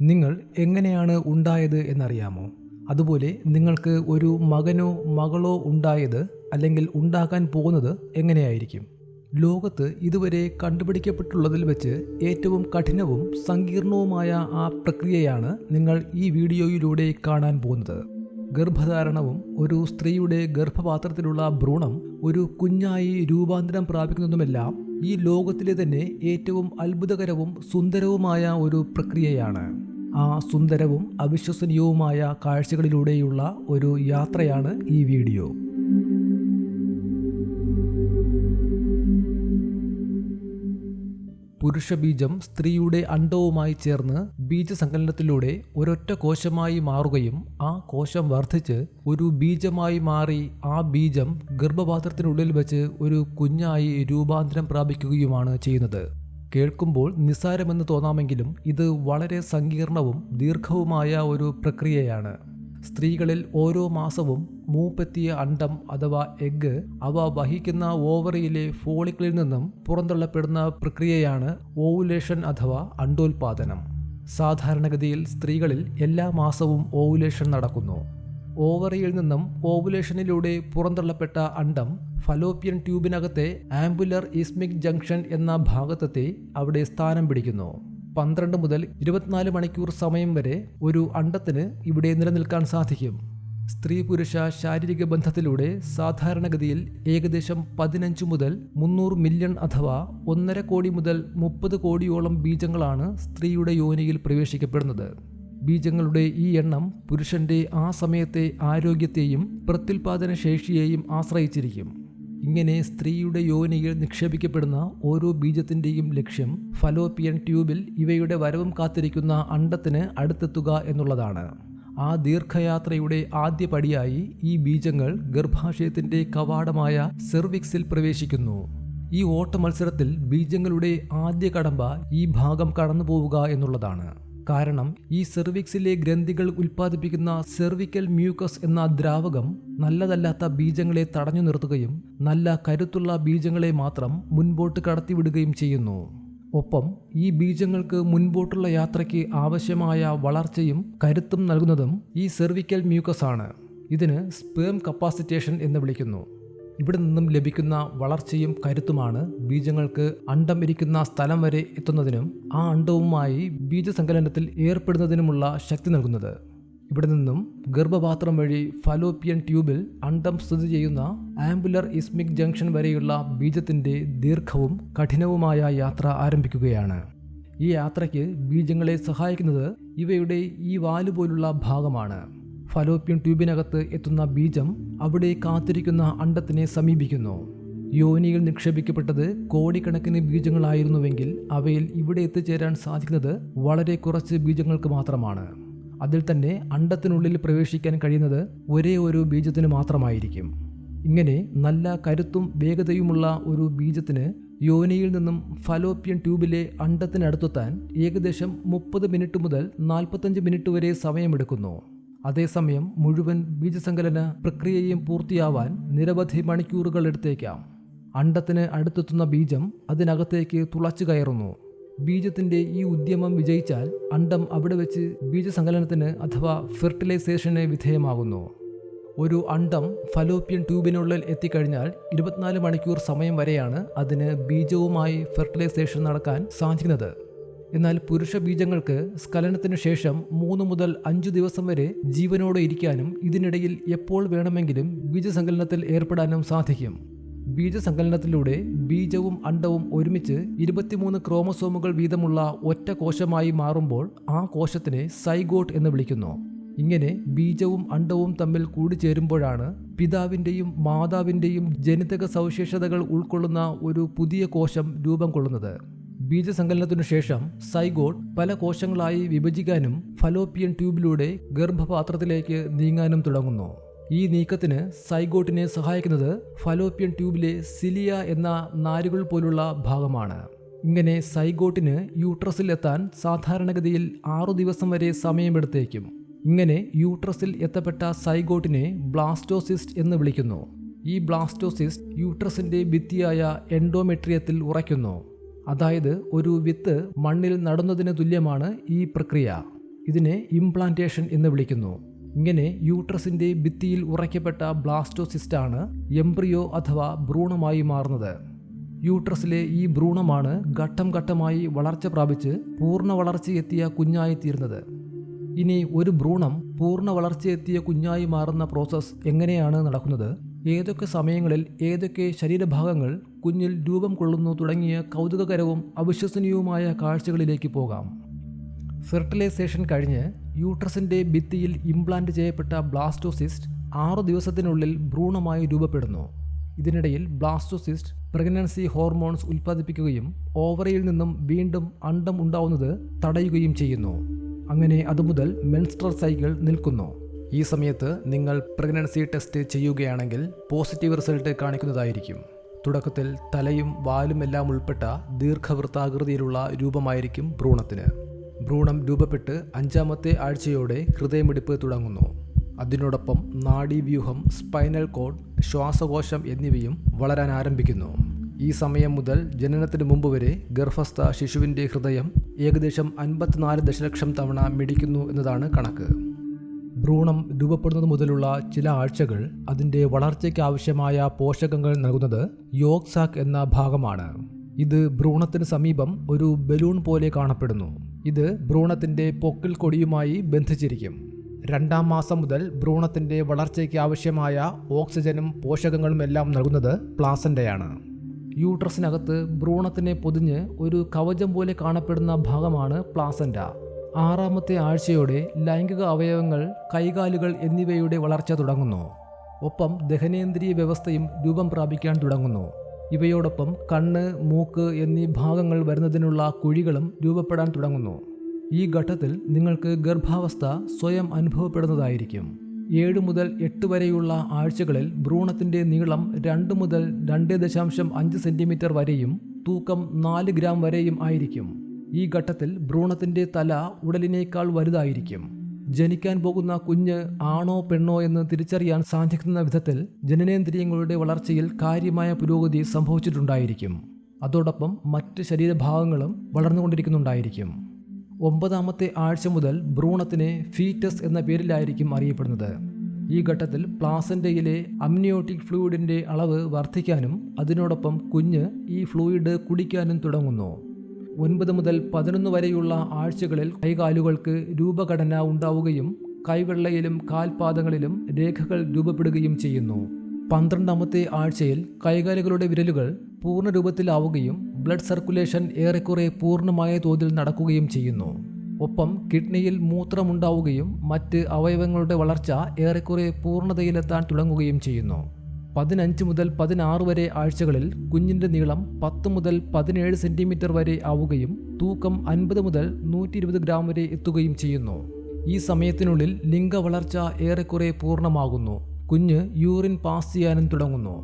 നിങ്ങൾ എങ്ങനെയാണ് ഉണ്ടായത് എന്നറിയാമോ? അതുപോലെ നിങ്ങൾക്ക് ഒരു മകനോ മകളോ ഉണ്ടായത് അല്ലെങ്കിൽ ഉണ്ടാകാൻ പോകുന്നത് എങ്ങനെയായിരിക്കും? ലോകത്ത് ഇതുവരെ കണ്ടുപിടിക്കപ്പെട്ടുള്ളതിൽ വെച്ച് ഏറ്റവും കഠിനവും സങ്കീർണവുമായ ആ പ്രക്രിയയാണ് നിങ്ങൾ ഈ വീഡിയോയിലൂടെ കാണാൻ പോകുന്നത്. ഗർഭധാരണവും ഒരു സ്ത്രീയുടെ ഗർഭപാത്രത്തിലുള്ള ഭ്രൂണം ഒരു കുഞ്ഞായി രൂപാന്തരം പ്രാപിക്കുന്നതുമെല്ലാം ഈ ലോകത്തിലെ തന്നെ ഏറ്റവും അത്ഭുതകരവും സുന്ദരവുമായ ഒരു പ്രക്രിയയാണ്. ആ സുന്ദരവും അവിശ്വസനീയവുമായ കാഴ്ചകളിലൂടെയുള്ള ഒരു യാത്രയാണ് ഈ വീഡിയോ. പുരുഷബീജം സ്ത്രീയുടെ അണ്ടവുമായി ചേർന്ന് ബീജസങ്കലനത്തിലൂടെ ഒരൊറ്റ കോശമായി മാറുകയും ആ കോശം വർദ്ധിച്ച് ഒരു ബീജമായി മാറി ആ ബീജം ഗർഭപാത്രത്തിനുള്ളിൽ വെച്ച് ഒരു കുഞ്ഞായി രൂപാന്തരം പ്രാപിക്കുകയുമാണ് ചെയ്യുന്നത്. കേൾക്കുമ്പോൾ നിസ്സാരമെന്ന് തോന്നാമെങ്കിലും ഇത് വളരെ സങ്കീർണവും ദീർഘവുമായ ഒരു പ്രക്രിയയാണ്. സ്ത്രീകളിൽ ഓരോ മാസവും മൂപ്പെത്തിയ അണ്ടം അഥവാ എഗ്ഗ് അവ വഹിക്കുന്ന ഓവറിയിലെ ഫോളിക്കിളിൽ നിന്നും പുറന്തള്ളപ്പെടുന്ന പ്രക്രിയയാണ് ഓവുലേഷൻ അഥവാ അണ്ടോൽപാദനം. സാധാരണഗതിയിൽ സ്ത്രീകളിൽ എല്ലാ മാസവും ഓവുലേഷൻ നടക്കുന്നു. ഓവറിയിൽ നിന്നും ഓവുലേഷനിലൂടെ പുറന്തള്ളപ്പെട്ട അണ്ടം ഫലോപ്പിയൻ ട്യൂബിനകത്തെ ആംബുലർ ഇസ്മിക് ജംഗ്ഷൻ എന്ന ഭാഗത്തെത്തി അവിടെ സ്ഥാനം പിടിക്കുന്നു. പന്ത്രണ്ട് മുതൽ ഇരുപത്തിനാല് മണിക്കൂർ സമയം വരെ ഒരു അണ്ടത്തിന് ഇവിടെ നിലനിൽക്കാൻ സാധിക്കും. സ്ത്രീ പുരുഷ ശാരീരിക ബന്ധത്തിലൂടെ സാധാരണഗതിയിൽ ഏകദേശം പതിനഞ്ച് മുതൽ മുന്നൂറ് മില്യൺ അഥവാ ഒന്നര കോടി മുതൽ മുപ്പത് കോടിയോളം ബീജങ്ങളാണ് സ്ത്രീയുടെ യോനിയിൽ പ്രവേശിക്കപ്പെടുന്നത്. ബീജങ്ങളുടെ ഈ എണ്ണം പുരുഷന്റെ ആ സമയത്തെ ആരോഗ്യത്തെയും പ്രത്യുൽപാദന ശേഷിയെയും ആശ്രയിച്ചിരിക്കും. ഇങ്ങനെ സ്ത്രീയുടെ യോനിയിൽ നിക്ഷേപിക്കപ്പെടുന്ന ഓരോ ബീജത്തിന്റെയും ലക്ഷ്യം ഫലോപ്പിയൻ ട്യൂബിൽ ഇവയുടെ വരവും കാത്തിരിക്കുന്ന അണ്ടത്തിന് അടുത്തെത്തുക എന്നുള്ളതാണ്. ആ ദീർഘയാത്രയുടെ ആദ്യ പടിയായി ഈ ബീജങ്ങൾ ഗർഭാശയത്തിന്റെ കവാടമായ സെർവിക്സിൽ പ്രവേശിക്കുന്നു. ഈ ഓട്ട മത്സരത്തിൽ ബീജങ്ങളുടെ ആദ്യ കടമ്പ ഈ ഭാഗം കടന്നു പോവുക എന്നുള്ളതാണ്. കാരണം ഈ സെർവിക്സിലെ ഗ്രന്ഥികൾ ഉൽപ്പാദിപ്പിക്കുന്ന സെർവിക്കൽ മ്യൂക്കസ് എന്ന ദ്രാവകം നല്ലതല്ലാത്ത ബീജങ്ങളെ തടഞ്ഞു നിർത്തുകയും നല്ല കരുത്തുള്ള ബീജങ്ങളെ മാത്രം മുൻപോട്ട് കടത്തിവിടുകയും ചെയ്യുന്നു. ഒപ്പം ഈ ബീജങ്ങൾക്ക് മുൻപോട്ടുള്ള യാത്രയ്ക്ക് ആവശ്യമായ വളർച്ചയും കരുത്തും നൽകുന്നതും ഈ സെർവിക്കൽ മ്യൂക്കസ് ആണ് ഇതിന് സ്പേം കപ്പാസിറ്റേഷൻ എന്ന് വിളിക്കുന്നു. ഇവിടെ നിന്നും ലഭിക്കുന്ന വളർച്ചയും കരുത്തുമാണ് ബീജങ്ങൾക്ക് അണ്ടം ഇരിക്കുന്ന സ്ഥലം വരെ എത്തുന്നതിനും ആ അണ്ടവുമായി ബീജസങ്കലനത്തിൽ ഏർപ്പെടുന്നതിനുമുള്ള ശക്തി നൽകുന്നത്. ഇവിടെ നിന്നും ഗർഭപാത്രം വഴി ഫലോപ്പിയൻ ട്യൂബിൽ അണ്ടം സ്ഥിതി ചെയ്യുന്ന ആംബുലർ ഇസ്മിക് ജംഗ്ഷൻ വരെയുള്ള ബീജത്തിന്റെ ദീർഘവും കഠിനവുമായ യാത്ര ആരംഭിക്കുകയാണ്. ഈ യാത്രയ്ക്ക് ബീജങ്ങളെ സഹായിക്കുന്നത് ഇവയുടെ ഈ വാൽ പോലുള്ള ഭാഗമാണ്. ഫലോപ്യൻ ട്യൂബിനകത്ത് എത്തുന്ന ബീജം അവിടെ കാത്തിരിക്കുന്ന അണ്ടത്തിനെ സമീപിക്കുന്നു. യോനിയിൽ നിക്ഷേപിക്കപ്പെട്ടത് കോടിക്കണക്കിന് ബീജങ്ങളായിരുന്നുവെങ്കിൽ അവയിൽ ഇവിടെ എത്തിച്ചേരാൻ സാധിക്കുന്നത് വളരെ കുറച്ച് ബീജങ്ങൾക്ക് മാത്രമാണ്. അതിൽ തന്നെ അണ്ടത്തിനുള്ളിൽ പ്രവേശിക്കാൻ കഴിയുന്നത് ഒരേ ഒരു ബീജത്തിന് മാത്രമായിരിക്കും. ഇങ്ങനെ നല്ല കരുത്തും വേഗതയുമുള്ള ഒരു ബീജത്തിന് യോനിയിൽ നിന്നും ഫലോപ്യൻ ട്യൂബിലെ അണ്ടത്തിനടുത്തെത്താൻ ഏകദേശം മുപ്പത് മിനിറ്റ് മുതൽ നാൽപ്പത്തഞ്ച് മിനിറ്റ് വരെ സമയമെടുക്കുന്നു. അതേസമയം മുഴുവൻ ബീജസങ്കലന പ്രക്രിയയും പൂർത്തിയാവാൻ നിരവധി മണിക്കൂറുകൾ എടുത്തേക്കാം. അണ്ടത്തിന് അടുത്തെത്തുന്ന ബീജം അതിനകത്തേക്ക് തുളച്ചു കയറുന്നു. ബീജത്തിന്റെ ഈ ഉദ്യമം വിജയിച്ചാൽ അണ്ടം അവിടെ വെച്ച് ബീജസങ്കലനത്തിന് അഥവാ ഫെർട്ടിലൈസേഷന് വിധേയമാകുന്നു. ഒരു അണ്ടം ഫലോപ്യൻ ട്യൂബിനുള്ളിൽ എത്തിക്കഴിഞ്ഞാൽ ഇരുപത്തിനാല് മണിക്കൂർ സമയം വരെയാണ് അതിന് ബീജവുമായി ഫെർട്ടിലൈസേഷൻ നടക്കാൻ സാധിക്കുന്നത്. എന്നാൽ പുരുഷ ബീജങ്ങൾക്ക് സ്ഖലനത്തിനു ശേഷം മൂന്ന് മുതൽ അഞ്ചു ദിവസം വരെ ജീവനോടെ ഇരിക്കാനും ഇതിനിടയിൽ എപ്പോൾ വേണമെങ്കിലും ബീജസങ്കലനത്തിൽ ഏർപ്പെടാനും സാധിക്കും. ബീജസങ്കലനത്തിലൂടെ ബീജവും അണ്ടവും ഒരുമിച്ച് ഇരുപത്തിമൂന്ന് ക്രോമസോമുകൾ വീതമുള്ള ഒറ്റ കോശമായി മാറുമ്പോൾ ആ കോശത്തിനെ സൈഗോട്ട് എന്ന് വിളിക്കുന്നു. ഇങ്ങനെ ബീജവും അണ്ടവും തമ്മിൽ കൂടിച്ചേരുമ്പോഴാണ് പിതാവിന്റെയും മാതാവിന്റെയും ജനിതക സവിശേഷതകൾ ഉൾക്കൊള്ളുന്ന ഒരു പുതിയ കോശം രൂപം കൊള്ളുന്നത്. ബീജസങ്കലനത്തിനു ശേഷം സൈഗോട്ട് പല കോശങ്ങളായി വിഭജിക്കാനും ഫലോപ്പിയൻ ട്യൂബിലൂടെ ഗർഭപാത്രത്തിലേക്ക് നീങ്ങാനും തുടങ്ങുന്നു. ഈ നീക്കത്തിന് സൈഗോട്ടിനെ സഹായിക്കുന്നത് ഫലോപ്പിയൻ ട്യൂബിലെ സിലിയ എന്ന നാരുകൾ പോലുള്ള ഭാഗമാണ്. ഇങ്ങനെ സൈഗോട്ടിന് യൂട്രസിൽ എത്താൻ സാധാരണഗതിയിൽ ആറു ദിവസം വരെ സമയമെടുത്തേക്കും. ഇങ്ങനെ യൂട്രസിൽ എത്തപ്പെട്ട സൈഗോട്ടിനെ ബ്ലാസ്റ്റോസിസ്റ്റ് എന്ന് വിളിക്കുന്നു. ഈ ബ്ലാസ്റ്റോസിസ്റ്റ് യൂട്രസിന്റെ ഭിത്തിയായ എൻഡോമെട്രിയത്തിൽ ഉറയ്ക്കുന്നു. അതായത് ഒരു വിത്ത് മണ്ണിൽ നടുന്നതിന് തുല്യമാണ് ഈ പ്രക്രിയ. ഇതിനെ ഇംപ്ലാന്റേഷൻ എന്ന് വിളിക്കുന്നു. ഇങ്ങനെ യൂട്രസിന്റെ ഭിത്തിയിൽ ഉറയ്ക്കപ്പെട്ട ബ്ലാസ്റ്റോസിസ്റ്റാണ് എംബ്രിയോ അഥവാ ഭ്രൂണമായി മാറുന്നത്. യൂട്രസിലെ ഈ ഭ്രൂണമാണ് ഘട്ടം ഘട്ടമായി വളർച്ച പ്രാപിച്ച് പൂർണ വളർച്ചയെത്തിയ കുഞ്ഞായി തീരുന്നത് ഇനി ഒരു ഭ്രൂണം പൂർണ വളർച്ചയെത്തിയ കുഞ്ഞായി മാറുന്ന പ്രോസസ്സ് എങ്ങനെയാണ് നടക്കുന്നത്? ഏതൊക്കെ സമയങ്ങളിൽ ഏതൊക്കെ ശരീരഭാഗങ്ങൾ കുഞ്ഞിൽ രൂപം കൊള്ളുന്നു തുടങ്ങിയ കൗതുകകരവും അവിശ്വസനീയവുമായ കാഴ്ചകളിലേക്ക് പോകാം. ഫെർട്ടിലൈസേഷൻ കഴിഞ്ഞ് യൂട്രസിന്റെ ഭിത്തിയിൽ ഇംപ്ലാന്റ് ചെയ്യപ്പെട്ട ബ്ലാസ്റ്റോസിസ്റ്റ് ആറു ദിവസത്തിനുള്ളിൽ ഭ്രൂണമായി രൂപപ്പെടുന്നു. ഇതിനിടയിൽ ബ്ലാസ്റ്റോസിസ്റ്റ് പ്രഗ്നൻസി ഹോർമോൺസ് ഉൽപ്പാദിപ്പിക്കുകയും ഓവറിയിൽ നിന്നും വീണ്ടും അണ്ടം ഉണ്ടാവുന്നത് തടയുകയും ചെയ്യുന്നു. അങ്ങനെ അതുമുതൽ മെൻസ്ട്രൽ സൈക്കിൾ നിൽക്കുന്നു. ഈ സമയത്ത് നിങ്ങൾ പ്രഗ്നൻസി ടെസ്റ്റ് ചെയ്യുകയാണെങ്കിൽ പോസിറ്റീവ് റിസൾട്ട് കാണിക്കുന്നതായിരിക്കും. തുടക്കത്തിൽ തലയും വാലും എല്ലാം ഉൾപ്പെട്ട ദീർഘവൃത്താകൃതിയിലുള്ള രൂപമായിരിക്കും ഭ്രൂണത്തിന്. ഭ്രൂണം രൂപപ്പെട്ട് അഞ്ചാമത്തെ ആഴ്ചയോടെ ഹൃദയമിടിപ്പ് തുടങ്ങുന്നു. അതിനോടൊപ്പം നാഡീവ്യൂഹം സ്പൈനൽ കോഡ് ശ്വാസകോശം എന്നിവയും വളരാൻ ആരംഭിക്കുന്നു. ഈ സമയം മുതൽ ജനനത്തിന് മുമ്പ് വരെ ഗർഭസ്ഥ ശിശുവിന്റെ ഹൃദയം ഏകദേശം അൻപത്തിനാല് ദശലക്ഷം തവണ മിടിക്കുന്നു എന്നതാണ് കണക്ക്. ഭ്രൂണം രൂപപ്പെടുന്നത് മുതലുള്ള ചില ആഴ്ചകൾ അതിന്റെ വളർച്ചയ്ക്ക് ആവശ്യമായ പോഷകങ്ങൾ നൽകുന്നത് യോക്സാക് എന്ന ഭാഗമാണ്. ഇത് ഭ്രൂണത്തിന് സമീപം ഒരു ബലൂൺ പോലെ കാണപ്പെടുന്നു. ഇത് ഭ്രൂണത്തിന്റെ പൊക്കിൽ കൊടിയുമായി ബന്ധിച്ചിരിക്കും. രണ്ടാം മാസം മുതൽ ഭ്രൂണത്തിന്റെ വളർച്ചയ്ക്ക് ആവശ്യമായ ഓക്സിജനും പോഷകങ്ങളും എല്ലാം നൽകുന്നത് പ്ലാസന്റെയാണ്. യൂട്രസിനകത്ത് ഭ്രൂണത്തിനെ പൊതിഞ്ഞ് ഒരു കവചം പോലെ കാണപ്പെടുന്ന ഭാഗമാണ് പ്ലാസന്റ. ആറാമത്തെ ആഴ്ചയോടെ ലൈംഗിക അവയവങ്ങൾ കൈകാലുകൾ എന്നിവയുടെ വളർച്ച തുടങ്ങുന്നു. ഒപ്പം ദഹനേന്ദ്രിയ വ്യവസ്ഥയും രൂപം പ്രാപിക്കാൻ തുടങ്ങുന്നു. ഇവയോടൊപ്പം കണ്ണ് മൂക്ക് എന്നീ ഭാഗങ്ങൾ വരുന്നതിനുള്ള കുഴികളും രൂപപ്പെടാൻ തുടങ്ങുന്നു. ഈ ഘട്ടത്തിൽ നിങ്ങൾക്ക് ഗർഭാവസ്ഥ സ്വയം അനുഭവപ്പെടുന്നതായിരിക്കും. ഏഴ് മുതൽ എട്ട് വരെയുള്ള ആഴ്ചകളിൽ ഭ്രൂണത്തിന്റെ നീളം രണ്ട് മുതൽ രണ്ട് ദശാംശം അഞ്ച് സെന്റിമീറ്റർ വരെയും തൂക്കം നാല് ഗ്രാം വരെയും ആയിരിക്കും. ഈ ഘട്ടത്തിൽ ഭ്രൂണത്തിന്റെ തല ഉടലിനേക്കാൾ വലുതായിരിക്കും. ജനിക്കാൻ പോകുന്ന കുഞ്ഞ് ആണോ പെണ്ണോ എന്ന് തിരിച്ചറിയാൻ സാധിക്കുന്ന വിധത്തിൽ ജനനേന്ദ്രിയങ്ങളുടെ വളർച്ചയിൽ കാര്യമായ പുരോഗതി സംഭവിച്ചിട്ടുണ്ടായിരിക്കും. അതോടൊപ്പം മറ്റ് ശരീരഭാഗങ്ങളും വളർന്നുകൊണ്ടിരിക്കുന്നുണ്ടായിരിക്കും. ഒമ്പതാമത്തെ ആഴ്ച മുതൽ ഭ്രൂണത്തിനെ ഫീറ്റസ് എന്ന പേരിലായിരിക്കും അറിയപ്പെടുന്നത്. ഈ ഘട്ടത്തിൽ പ്ലാസന്റയിലെ അമ്നിയോട്ടിക് ഫ്ലൂയിഡിന്റെ അളവ് വർദ്ധിക്കാനും അതിനോടൊപ്പം കുഞ്ഞ് ഈ ഫ്ലൂയിഡ് കുടിക്കാനും തുടങ്ങുന്നു. ഒൻപത് മുതൽ പതിനൊന്ന് വരെയുള്ള ആഴ്ചകളിൽ കൈകാലുകൾക്ക് രൂപഘടന ഉണ്ടാവുകയും കൈവെള്ളയിലും കാൽപാദങ്ങളിലും രേഖകൾ രൂപപ്പെടുകയും ചെയ്യുന്നു. പന്ത്രണ്ടാമത്തെ ആഴ്ചയിൽ കൈകാലുകളുടെ വിരലുകൾ പൂർണ രൂപത്തിലാവുകയും ബ്ലഡ് സർക്കുലേഷൻ ഏറെക്കുറെ പൂർണമായ തോതിൽ നടക്കുകയും ചെയ്യുന്നു. ഒപ്പം കിഡ്നിയിൽ മൂത്രമുണ്ടാവുകയും മറ്റ് അവയവങ്ങളുടെ വളർച്ച ഏറെക്കുറെ പൂർണതയിലെത്താൻ തുടങ്ങുകയും ചെയ്യുന്നു. പതിനഞ്ച് മുതൽ പതിനാറ് വരെ ആഴ്ചകളിൽ കുഞ്ഞിന്റെ നീളം പത്ത് മുതൽ പതിനേഴ് സെന്റിമീറ്റർ വരെ ആവുകയും തൂക്കം അൻപത് മുതൽ നൂറ്റി ഇരുപത് ഗ്രാം വരെ എത്തുകയും ചെയ്യുന്നു. ഈ സമയത്തിനുള്ളിൽ ലിംഗ വളർച്ച ഏറെക്കുറെ പൂർണമാകുന്നു. കുഞ്ഞ് യൂറിൻ പാസ് ചെയ്യാനും തുടങ്ങുന്നു.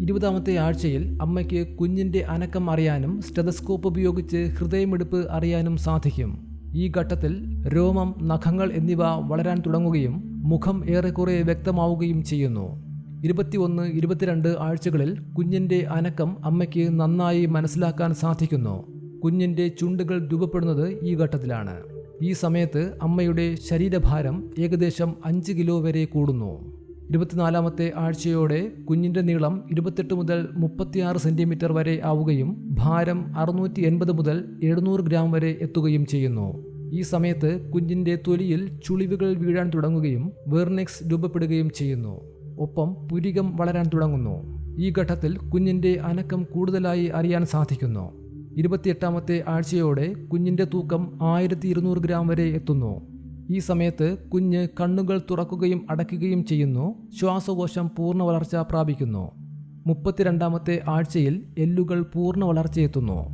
ഇരുപതാമത്തെ ആഴ്ചയിൽ അമ്മയ്ക്ക് കുഞ്ഞിന്റെ അനക്കം അറിയാനും സ്റ്റെതസ്കോപ്പ് ഉപയോഗിച്ച് ഹൃദയമെടുപ്പ് അറിയാനും സാധിക്കും. ഈ ഘട്ടത്തിൽ രോമം നഖങ്ങൾ എന്നിവ വളരാൻ തുടങ്ങുകയും മുഖം ഏറെക്കുറെ വ്യക്തമാവുകയും ചെയ്യുന്നു. ഇരുപത്തിയൊന്ന് ഇരുപത്തിരണ്ട് ആഴ്ചകളിൽ കുഞ്ഞിന്റെ അനക്കം അമ്മയ്ക്ക് നന്നായി മനസ്സിലാക്കാൻ സാധിക്കുന്നു. കുഞ്ഞിന്റെ ചുണ്ടുകൾ രൂപപ്പെടുന്നത് ഈ ഘട്ടത്തിലാണ്. ഈ സമയത്ത് അമ്മയുടെ ശരീരഭാരം ഏകദേശം അഞ്ച് കിലോ വരെ കൂടുന്നു. ഇരുപത്തിനാലാമത്തെ ആഴ്ചയോടെ കുഞ്ഞിന്റെ നീളം ഇരുപത്തെട്ട് മുതൽ മുപ്പത്തിയാറ് സെന്റിമീറ്റർ വരെ ആവുകയും ഭാരം അറുന്നൂറ്റി എൺപത് മുതൽ എഴുന്നൂറ് ഗ്രാം വരെ എത്തുകയും ചെയ്യുന്നു. ഈ സമയത്ത് കുഞ്ഞിന്റെ തൊലിയിൽ ചുളിവുകൾ വീഴാൻ തുടങ്ങുകയും വെർനെക്സ് രൂപപ്പെടുകയും ചെയ്യുന്നു. ഒപ്പം പുരികം വളരാൻ തുടങ്ങുന്നു. ഈ ഘട്ടത്തിൽ കുഞ്ഞിന്റെ അനക്കം കൂടുതലായി അറിയാൻ സാധിക്കുന്നു. ഇരുപത്തിയെട്ടാമത്തെ ആഴ്ചയോടെ കുഞ്ഞിന്റെ തൂക്കം ആയിരത്തി ഇരുന്നൂറ് ഗ്രാം വരെ എത്തുന്നു. ഈ സമയത്ത് കുഞ്ഞ് കണ്ണുകൾ തുറക്കുകയും അടയ്ക്കുകയും ചെയ്യുന്നു. ശ്വാസകോശം പൂർണ വളർച്ച പ്രാപിക്കുന്നു. മുപ്പത്തിരണ്ടാമത്തെ ആഴ്ചയിൽ എല്ലുകൾ പൂർണ വളർച്ചയെത്തുന്നു.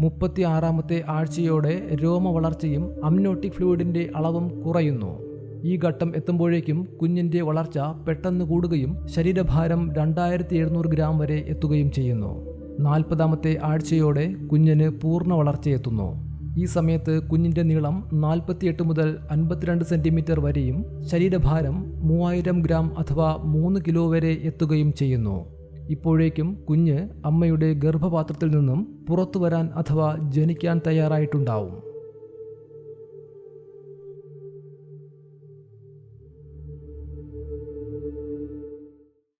മുപ്പത്തി ആറാമത്തെ ആഴ്ചയോടെ രോമ വളർച്ചയും അമ്നോട്ടിക് ഫ്ലൂയിഡിന്റെ അളവും കുറയുന്നു. ഈ ഘട്ടം എത്തുമ്പോഴേക്കും കുഞ്ഞിന്റെ വളർച്ച പെട്ടെന്ന് കൂടുകയും ശരീരഭാരം രണ്ടായിരത്തി എഴുന്നൂറ് ഗ്രാം വരെ എത്തുകയും ചെയ്യുന്നു. നാൽപ്പതാമത്തെ ആഴ്ചയോടെ കുഞ്ഞിന് പൂർണ വളർച്ചയെത്തുന്നു. ഈ സമയത്ത് കുഞ്ഞിന്റെ നീളം നാൽപ്പത്തിയെട്ട് മുതൽ അൻപത്തിരണ്ട് സെന്റിമീറ്റർ വരെയും ശരീരഭാരം മൂവായിരം ഗ്രാം അഥവാ മൂന്ന് കിലോ വരെ എത്തുകയും ചെയ്യുന്നു. ഇപ്പോഴേക്കും കുഞ്ഞ് അമ്മയുടെ ഗർഭപാത്രത്തിൽ നിന്നും പുറത്തു വരാൻ അഥവാ ജനിക്കാൻ തയ്യാറായിട്ടുണ്ടാവും.